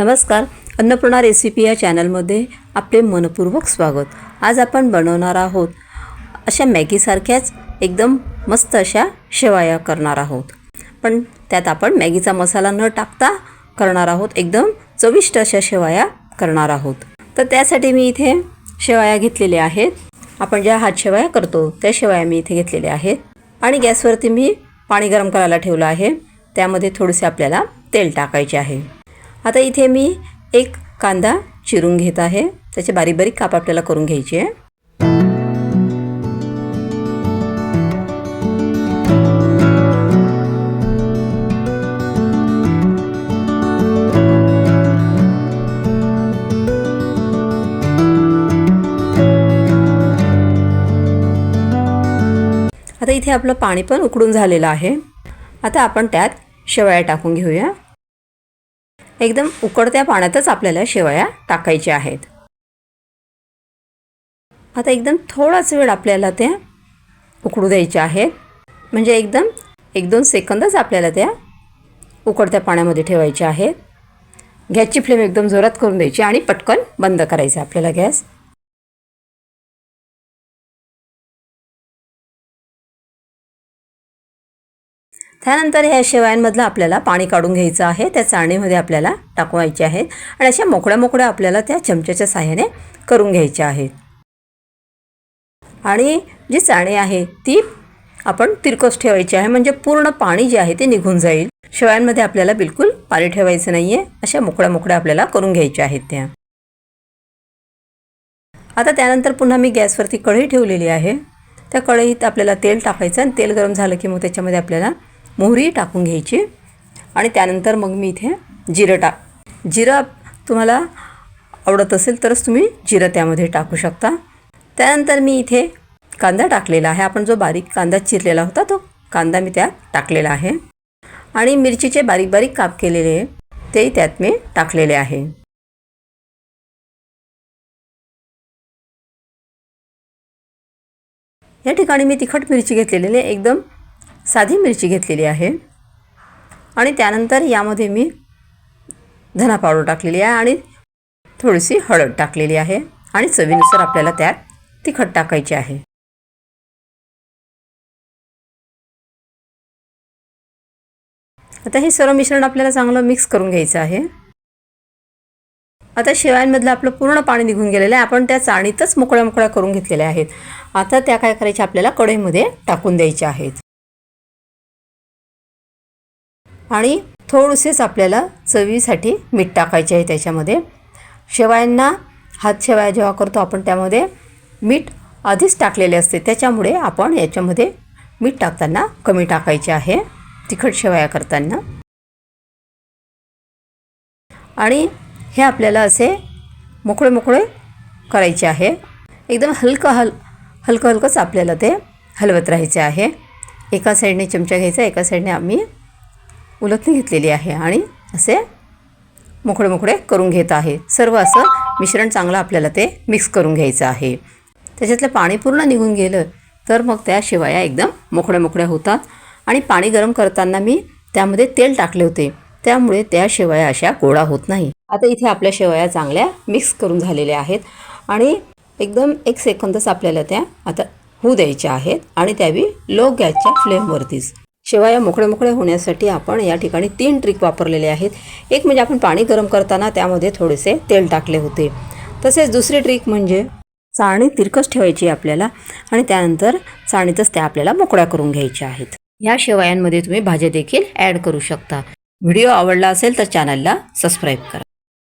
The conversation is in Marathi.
नमस्कार. अन्नपूर्णा रेसिपी या चॅनलमध्ये आपले मनपूर्वक स्वागत. आज आपण बनवणार आहोत अशा मॅगीसारख्याच एकदम मस्त अशा शेवाया करणार आहोत. पण त्यात आपण मॅगीचा मसाला न टाकता करणार आहोत. एकदम चविष्ट अशा शेवाया करणार आहोत. तर त्यासाठी मी इथे शेवाया घेतलेल्या आहेत. आपण ज्या हात शेवाया करतो त्या शेवाया मी इथे घेतलेल्या आहेत. आणि गॅसवरती मी पाणी गरम करायला ठेवलं आहे. त्यामध्ये थोडेसे आपल्याला तेल टाकायचे आहे. आता इथे मी एक कांदा चिरून घेत आहे. त्याचे बारीक बारीक काप आपल्याला करून घ्यायचे आहे. आता इथे आपलं पाणी पण उकडून झालेलं आहे. आता आपण त्यात शेवया टाकून घेऊया. एकदम उकडत्या पाण्यातच आपल्याला शेवया टाकायच्या आहेत. आता एकदम थोडाच वेळ आपल्याला त्या उकडू द्यायच्या आहेत. म्हणजे एकदम एक दोन सेकंदच आपल्याला त्या उकडत्या पाण्यामध्ये ठेवायच्या आहेत. गॅसची फ्लेम एकदम जोरात करून द्यायची आणि पटकन बंद करायचं आपल्याला गॅस. त्यानंतर ह्या शेवयांमधलं आपल्याला पाणी काढून घ्यायचं आहे. त्या चाळणीमध्ये आपल्याला टाकवायचे आहेत आणि अशा मोकळ्या मोकळ्या आपल्याला त्या चमच्याच्या साह्याने करून घ्यायच्या आहेत. आणि जी चाळणी आहे ती आपण तिरकस ठेवायची आहे. म्हणजे पूर्ण पाणी जे आहे ते निघून जाईल. शेवयांमध्ये आपल्याला बिलकुल पाणी ठेवायचं नाही आहे अशा मोकळ्या मोकळ्या आपल्याला करून घ्यायच्या आहेत त्या. आता त्यानंतर पुन्हा मी गॅसवरती कढई ठेवलेली आहे. त्या कढईत आपल्याला तेल टाकायचं आणि तेल गरम झालं की मग त्याच्यामध्ये आपल्याला मोहरी टाकून घ्यायची. आणि त्यानंतर मग मी इथे जिरं टाक जिरं तुम्हाला आवडत असेल तरच तुम्ही जिरं त्यामध्ये टाकू शकता. त्यानंतर मी इथे कांदा टाकलेला आहे. आपण जो बारीक कांदा चिरलेला होता तो कांदा मी त्यात टाकलेला आहे. आणि मिरचीचे बारीक बारीक काप केलेले ते त्यात मी टाकलेले आहे. या ठिकाणी मी तिखट मिरची घेतलेली आहे. एकदम साधी मिरची घेतलेली आहे. आणि त्यानंतर यामध्ये मी धना पावडर टाकलेली आहे आणि थोडीशी हळद टाकलेली आहे. आणि चवीनुसार आपल्याला त्यात तिखट टाकायची आहे. आता हे सर्व मिश्रण आपल्याला चांगलं मिक्स करून घ्यायचं आहे. आता शेवयांमधलं आपलं पूर्ण पाणी निघून गेलेलं आहे. आपण त्या चाळणीतच मोकळ्या मोकळ्या करून घेतलेल्या आहेत. आता त्या काय करायच्या आपल्याला कढईमध्ये टाकून द्यायच्या आहेत. आणि थोडेसेच आपल्याला चवीसाठी मीठ टाकायचे आहे त्याच्यामध्ये. शेवयांना हात शेवाया जेव्हा करतो आपण त्यामध्ये मीठ आधीच टाकलेले असते. त्याच्यामुळे आपण याच्यामध्ये मीठ टाकताना कमी टाकायचे आहे तिखट शेवया करताना. आणि हे आपल्याला असे मोकळे मोकळे करायचे आहे. एकदम हलकं हल हलकं हलकंच आपल्याला ते हलवत राहायचे आहे. एका साईडने चमचा घ्यायचा एका साईडने आम्ही उलथणी घेतलेली आहे आणि असे मोकळे मोकळे करून घेत आहे. सर्व असं मिश्रण चांगलं आपल्याला ते मिक्स करून घ्यायचं आहे. त्याच्यातलं पाणी पूर्ण निघून गेलं तर मग त्या शेवया एकदम मोकळ्या मोकळ्या होतात. आणि पाणी गरम करताना मी त्यामध्ये तेल टाकले होते. त्यामुळे त्या शेवया अशा गोळा होत नाही. आता इथे आपल्या शेवया चांगल्या मिक्स करून झालेल्या आहेत. आणि एकदम एक सेकंदच आपल्याला त्या आता होऊ द्यायच्या आहेत. आणि त्यावेळी लो गॅसच्या फ्लेमवरतीच शेवया मोकळे मोकळे होण्यासाठी आपण या ठिकाणी तीन ट्रिक वापरलेले आहेत. एक म्हणजे आपण पाणी गरम करताना त्यामध्ये थोडेसे तेल टाकले होते. तसेच दुसरी ट्रिक म्हणजे चाळणी तिरकस ठेवायची आपल्याला आणि त्यानंतर चाळणीतच त्या आपल्याला मोकळ्या करून घ्यायच्या आहेत. या शेवयांमध्ये तुम्ही भाज्या देखील ॲड करू शकता. व्हिडिओ आवडला असेल तर चॅनलला सबस्क्राईब करा.